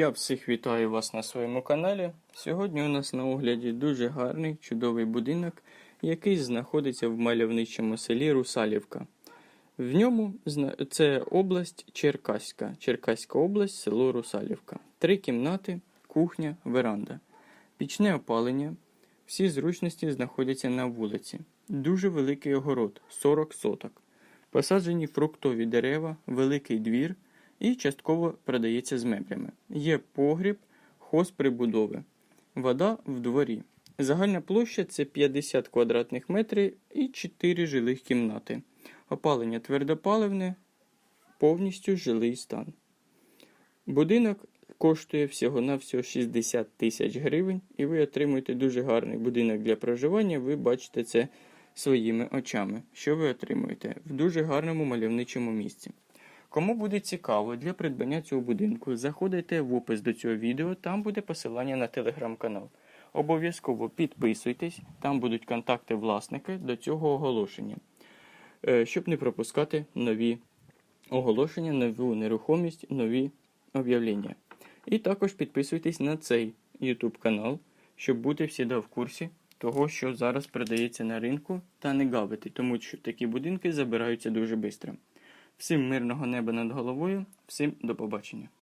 Я всіх вітаю вас на своєму каналі. Сьогодні у нас на огляді дуже гарний, чудовий будинок, який знаходиться в мальовничому селі Русалівка. В ньому це область Черкаська, Черкаська область, село Русалівка. Три кімнати, кухня, веранда. Пічне опалення. Всі зручності знаходяться на вулиці. Дуже великий огород 40 соток. Посаджені фруктові дерева, великий двір і частково продається з меблями. Є погріб, хозприбудови. Вода в дворі. Загальна площа це 50 квадратних метрів і 4 жилих кімнати. Опалення твердопаливне, повністю жилий стан. Будинок коштує всього-навсього 60 тисяч гривень, і ви отримуєте дуже гарний будинок для проживання. Ви бачите це своїми очами. Що ви отримуєте в дуже гарному мальовничому місці. Кому буде цікаво для придбання цього будинку, заходите в опис до цього відео, там буде посилання на телеграм-канал. Обов'язково підписуйтесь, там будуть контакти власника до цього оголошення, Е, щоб не пропускати нові оголошення, нову нерухомість, нові об'явлення. І також підписуйтесь на цей YouTube канал, щоб бути всіда в курсі того, що зараз продається на ринку, та не гавити, тому що такі будинки забираються дуже швидко. Всім мирного неба над головою, всім до побачення.